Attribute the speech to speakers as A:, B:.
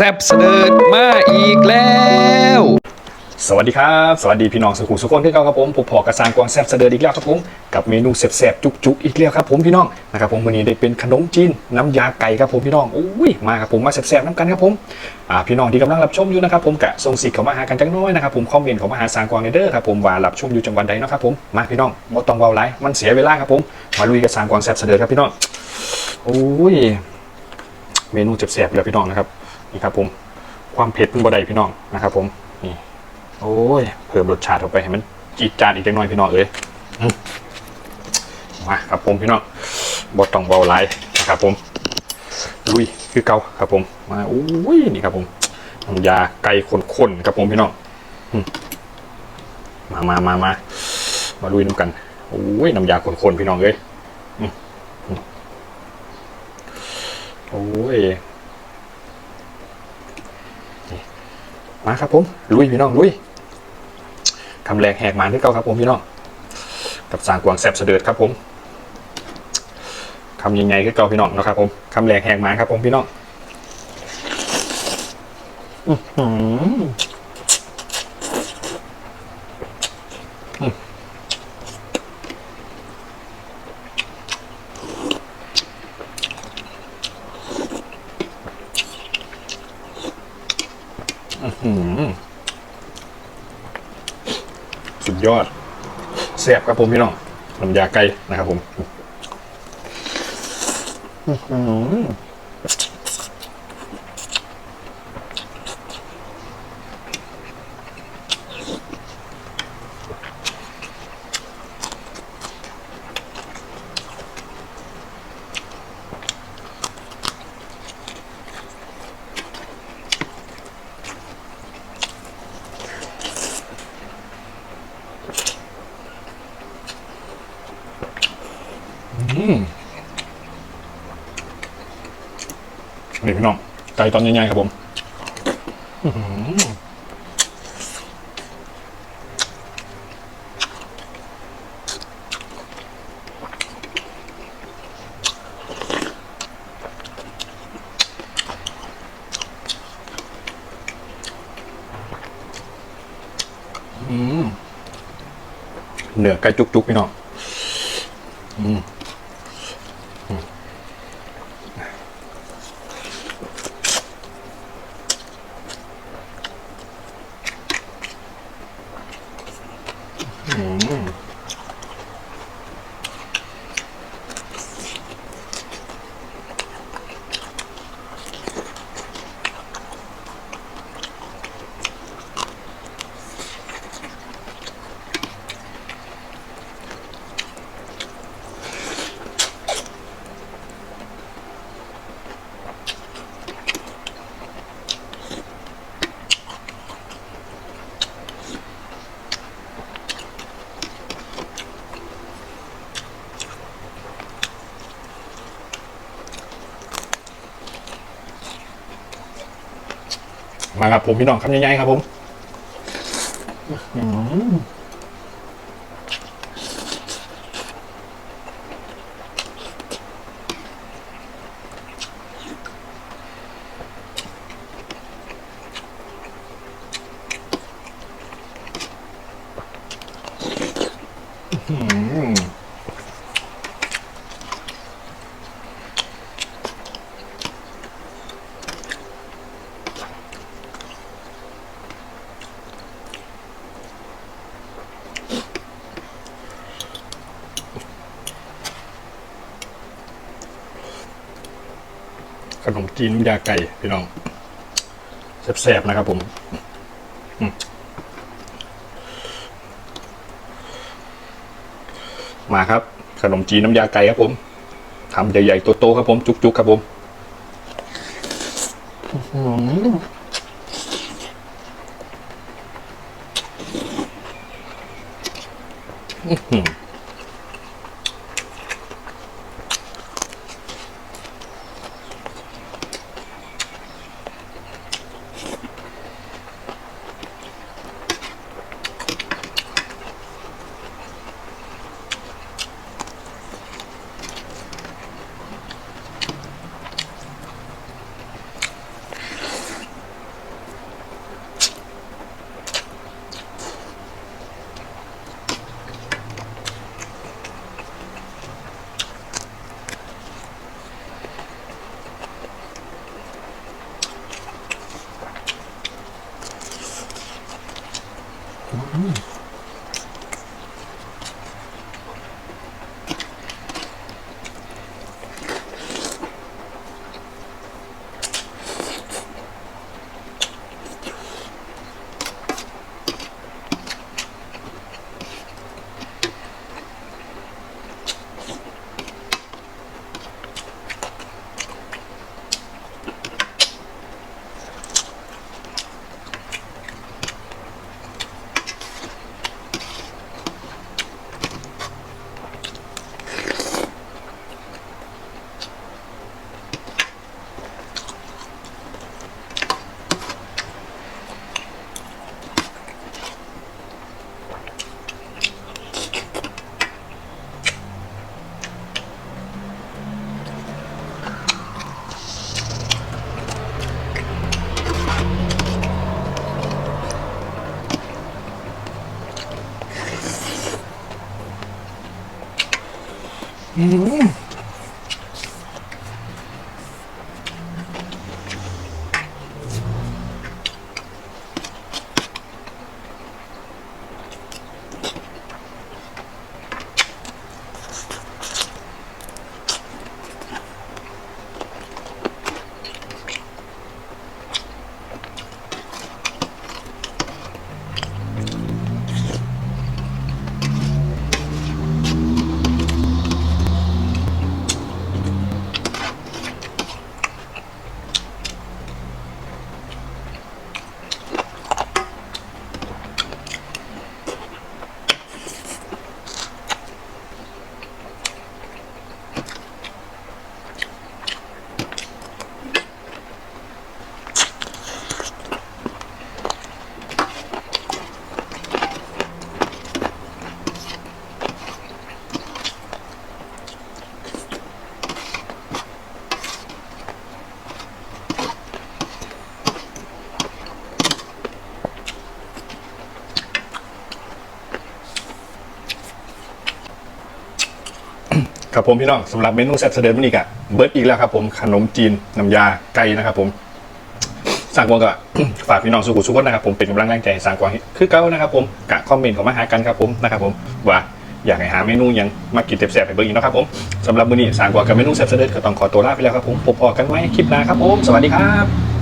A: แซบเสดิร์ดมาอีกแล้ว
B: สวัสดีครับ สวัสดีพี่น้องสุขุมสุขคนที่เก่าครับผมผมพอกระซางกวางแซบเสดออีกแล้วครับผมกับเมนูแซบๆจุกๆอีกแล้วครับผมพี่น้องนะครับผมวันนี้ได้เป็นขนมจีนน้ำยาไก่ครับผมพี่น้องอุ้ยมาครับผมมาแซบๆน้ำกันครับผมอ่าพี่น้องที่กำลังรับชมอยู่นะครับผมกะส่งสิทธิ์เขามาหากันจังน้อยนะครับผมคอมเมนต์เขามาหาสางกวางเด้อครับผมว่ารับชมอยู่จังหวัดใดเนาะครับผมมาพี่น้องบ่ต้องเบาไหลายมันเสียเวลาครับผมมาลุยกับสางกวางแซบเสดอครับพี่น้องโอ้ยเมนูแซบๆเลยพี่น้องนะครับ นี่ครับผมความเผ็ดเป็นบ่ได้พี่น้องนะครับ ผมนี่โอ้ยเพิ่มรสชาติเข้าไปให้มันจีดจานอีกจังหน่อยพี่น้องเอ้ยอมาครับผมพี่น้องบดต้องเบาไหลายนะครับผมลุยคือเกาครับผมมาโอ้ยนี่ครับผมน้ำยาไก่ข้นๆครับผมพี่น้องมามามามามาลุยน้ำกันโอ้ยน้ำยาข้นๆพี่น้องเอ้ยโอ้ย มาครับผมลุยพี่น้องลุยคำแรกแหกมานที่เก่าครับผมพี่น้องกับสางกวางแสบเสดือดครับผมคำยังไงคือเก่าพี่น้องนะครับผมคำแรกแหกมานครับผมพี่น้องอือหืออืมอื้อหือ สุดยอดแซ่บครับผมพี่น้องน้ำยาไก่นะครับผม อืมหือนี่พี่น้อง ไก่ตอนใหญ่ๆครับผมอื้อหืออืมเนื้อไก่จุกๆพี่น้องอืม มาครับผมพี่น้องคำใหญ่ๆครับผมข นมจีนน้ำยาไก่พี่น้องแซ่บๆนะครับผมมาครับ ขนมจีนน้ำยาไก่ครับผมทำใหญ่ๆโตๆครับผม จุกๆครับผมอื้อ หื อ ครับผมพี่น้องสำหรับเมนูแซ่บเสด็จมันอีกอะเบิร์ดอีกแล้วครับผมขนมจีนน้ำยาไก่นะครับผมสั่งกวางก็ฝากพี่น้องสุขุสุขคนนะครับผมเป็นกำลังแรงใจให้สั่งกวางคือเก้านะครับผมกะคอมเมนต์ข้ามาหากันครับผมนะครับผมว่าอยากให้หาเมนูยังมากินแซ่บๆให้เบิร์อีกนะครับผมสำหรับมื้อนี้สั่งกวางกับเมนูแซ่บเสด็จก็ต้องขอตัวลาไปแล้วครับผมพบพอกันไว้คลิปหน้าครับผมสวัสดีครับ